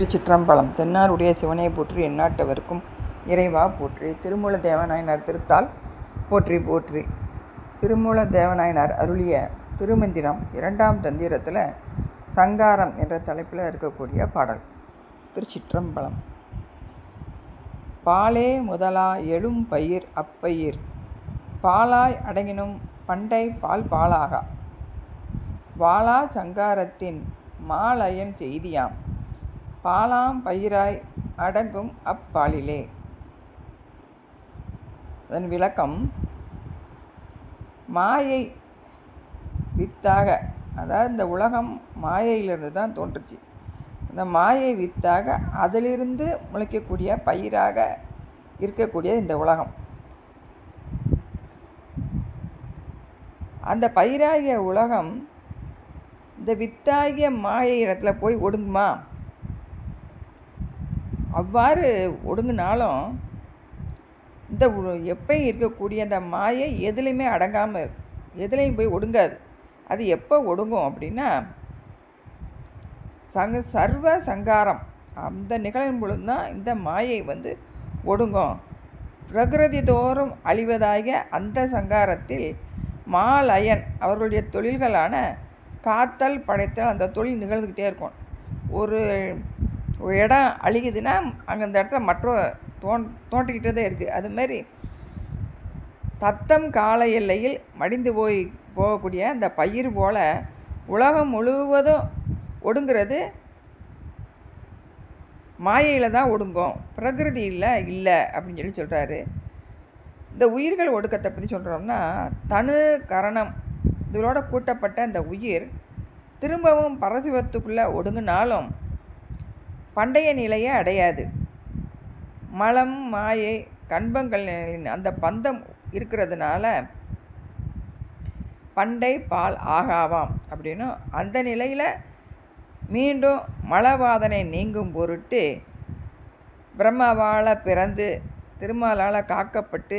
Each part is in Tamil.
திருச்சிற்றம்பலம். தென்னாருடைய சிவனை போற்றி எந்நாட்டவர்க்கும் இறைவா போற்றி. திருமூல தேவநாயனார் திருத்தால் போற்றி போற்றி. திருமூல தேவநாயனார் அருளிய திருமந்திரம் இரண்டாம் தந்திரத்தில் சங்காரம் என்ற தலைப்பில் இருக்கக்கூடிய பாடல். திருச்சிற்றம்பலம். பாலே முதலா எழும் பயிர் அப்பயிர். பாலாய் அடங்கினும் பண்டை பால் பாலாகா. வாளா சங்காரத்தின் மாலயன் செய்தியாம். பாலாம் பயிராய் அடங்கும் அப்பாலிலே. அதன் விளக்கம் மாயை வித்தாக அதாவது இந்த உலகம் மாயையிலிருந்து தான் தோன்றுச்சு. இந்த மாயை வித்தாக அதிலிருந்து முளைக்கக்கூடிய பயிராக இருக்கக்கூடிய இந்த உலகம். அந்த பயிராகிய உலகம் இந்த வித்தாகிய மாயை இடத்துல போய் ஒடுங்குமா? அவ்வாறு ஒடுங்கினாலும் இந்த எப்பயும் இருக்கக்கூடிய அந்த மாயை எதுலேயுமே அடங்காமல் இருக்கும் எதுலேயும் போய் ஒடுங்காது. அது எப்போ ஒடுங்கும் அப்படின்னா சங்க சர்வ சங்காரம் அந்த நிகழும் பொழுது தான் இந்த மாயை வந்து ஒடுங்கும். பிரகிருதி தோறும் அழிவதாகிய அந்த சங்காரத்தில் மாலயன் அவர்களுடைய தொழில்களான காத்தல் படைத்தல் அந்த தொழில் நிகழ்ந்துக்கிட்டே இருக்கும். ஒரு ஒரு இடம் அழிக்குதுன்னா அங்கே அந்த இடத்துல மற்ற தோன் தோன்றிக்கிட்டே தான் இருக்குது அதுமாரி தத்தம் கால எல்லையில் மடிந்து போய் போகக்கூடிய அந்த பயிர் போல் உலகம் முழுவதும் ஒடுங்கிறது மாயையில் தான் ஒடுங்கும். பிரகிருதியில் இல்லை அப்படின்னு சொல்லி சொல்கிறாரு இந்த உயிர்கள் ஒடுக்கத்தை பற்றி சொல்கிறோம்னா தனு கரணம் இதோட கூட்டப்பட்ட அந்த உயிர் திரும்பவும் பரசிவத்துக்குள்ளே ஒடுங்கினாலும் பண்டைய நிலையை அடையாது. மலம் மாயை கண்பங்கள் அந்த பந்தம் இருக்கிறதுனால பண்டை பால் ஆகாவாம் அப்படின்னும் அந்த நிலையில் மீண்டும் மலவாதனை நீங்கும் பொருட்டு பிரம்மாவால் பிறந்து திருமாலால் காக்கப்பட்டு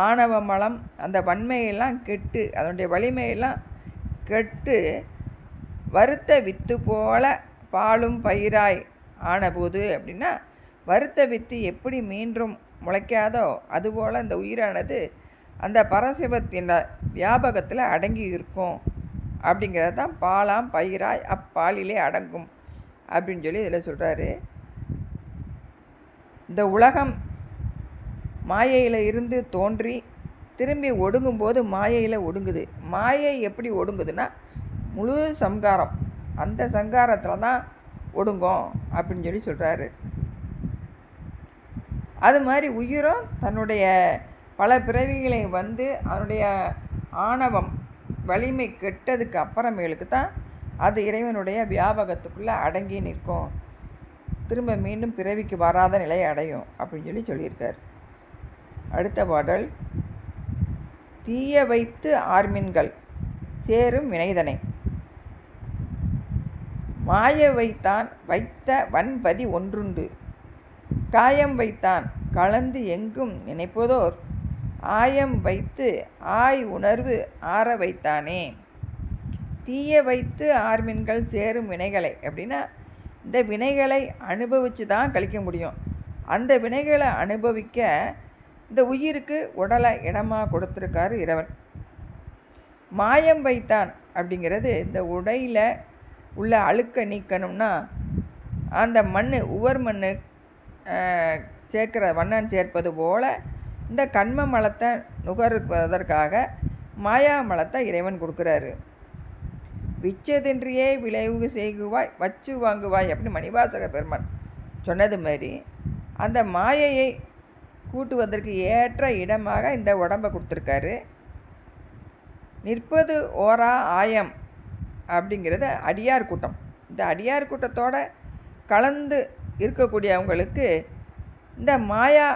ஆணவ மலம் அந்த வன்மையெல்லாம் கெட்டு அதனுடைய வலிமையெல்லாம் கெட்டு வருத்த வித்து போல பாலும் பயிராய் ஆனபோது அப்படின்னா வருத்த வித்து எப்படி மீண்டும் முளைக்காதோ அதுபோல் இந்த உயிரானது அந்த பரசிவத்தின் வியாபகத்தில் அடங்கி இருக்கும். அப்படிங்கிறது தான் பாலாம் பயிராய் அப்பாலிலே அடங்கும் அப்படின்னு சொல்லி இதில் சொல்கிறாரு இந்த உலகம் மாயையில் இருந்து தோன்றி திரும்பி ஒடுங்கும்போது மாயையில் ஒடுங்குது. மாயை எப்படி ஒடுங்குதுன்னா முழு சங்காரம். அந்த சங்காரத்தில் தான் ஒடுங்கும் அப்படின்னு சொல்லி சொல்கிறாரு அது மாதிரி உயிரும் தன்னுடைய பல பிறவிகளை வந்து அதனுடைய ஆணவம் வலிமை கெட்டதுக்கு அப்புறமேலுக்கு தான் அது இறைவனுடைய வியாபகத்துக்குள்ளே அடங்கி நிற்கும். திரும்ப மீண்டும் பிறவிக்கு வராத நிலையை அடையும் அப்படின்னு சொல்லி சொல்லியிருக்கார். அடுத்த பாடல் தீய வைத்து ஆர்மின்கள் சேரும் வினைதனை. மாய வைத்தான் வைத்த வன்பதி ஒன்றுண்டு. காயம் வைத்தான் கலந்து எங்கும் நினைப்பதோர் ஆயம் வைத்து ஆய் உணர்வு ஆற வைத்தானே. தீய வைத்து ஆர்மின்கள் சேரும் வினைகளை அப்படின்னா இந்த வினைகளை அனுபவித்து தான் கழிக்க முடியும். அந்த வினைகளை அனுபவிக்க இந்த உயிருக்கு உடலை இடமாக கொடுத்துருக்காரு இறைவன். மாயம் வைத்தான் அப்படிங்கிறது இந்த உடையில் உள்ள அழுக்க நீக்கணும்னா அந்த மண் உவர் மண் சேர்க்கிற வண்ணம் சேர்ப்பது போல் இந்த கண்ம மலத்தை நுகர்வதற்காக மாயா மலத்தை இறைவன் கொடுக்குறாரு. விச்சதின்றியே விளைவு செய்குவாய் வச்சு வாங்குவாய் அப்படின்னு மணிவாசக பெருமான் சொன்னது மாதிரி அந்த மாயையை கூட்டுவதற்கு ஏற்ற இடமாக இந்த உடம்பை கொடுத்துருக்காரு. நிற்பது ஓரா ஆயம். அப்படிங்கிறது அடியார் கூட்டம். இந்த அடியார் கூட்டத்தோட கலந்து இருக்கக்கூடியவங்களுக்கு இந்த மாயா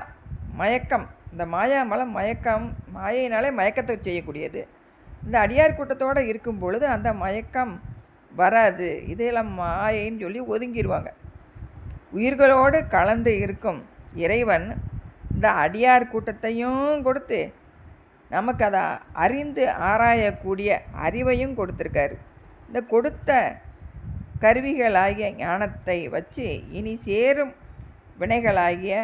மயக்கம் இந்த மாயா மலம் மயக்கம் மாயினாலே மயக்கத்தை செய்யக்கூடியது. இந்த அடியார் கூட்டத்தோடு இருக்கும் பொழுது அந்த மயக்கம் வராது. இதெல்லாம் மாயைன்னு சொல்லி ஒதுங்கிடுவாங்க உயிர்களோடு கலந்து இருக்கும் இறைவன் இந்த அடியார் கூட்டத்தையும் கொடுத்து நமக்கு அதை அறிந்து ஆராயக்கூடிய அறிவையும் கொடுத்துருக்காரு. இந்த கொடுத்த கருவிகளாகிய ஞானத்தை வச்சு இனி சேரும் வினைகளாகிய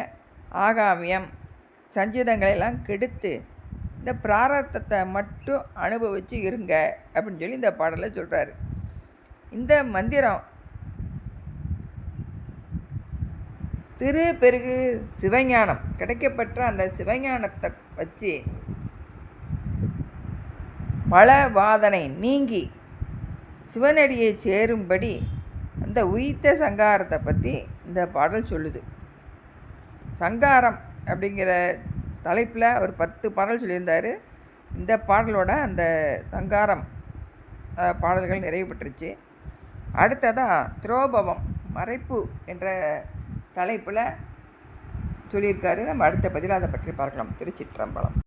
ஆகாமியம் சஞ்சிதங்களெல்லாம் கெடுத்து இந்த பிராரத்தத்தை மட்டும் அனுபவித்து இருங்க அப்படின்னு சொல்லி இந்த பாடலை சொல்கிறாரு இந்த மந்திரம் திரு பெருகு சிவஞானம் கிடைக்கப்பட்ட அந்த சிவஞானத்தை வச்சு பல வாதனை நீங்கி சிவனடியை சேரும்படி அந்த உயிர்த்த சங்காரத்தை பற்றி இந்த பாடல் சொல்லுது. சங்காரம் அப்படிங்கிற தலைப்பில் ஒரு பத்து பாடல் சொல்லியிருந்தார். இந்த பாடலோட அந்த சங்காரம் பாடல்கள் நிறைவு பெற்றுச்சு அடுத்ததாக துரோபவம் மறைப்பு என்ற தலைப்பில் சொல்லியிருக்காரு. நம்ம அடுத்த பதில் அதை பற்றி பார்க்கலாம். திருச்சிற்றம்பலம்.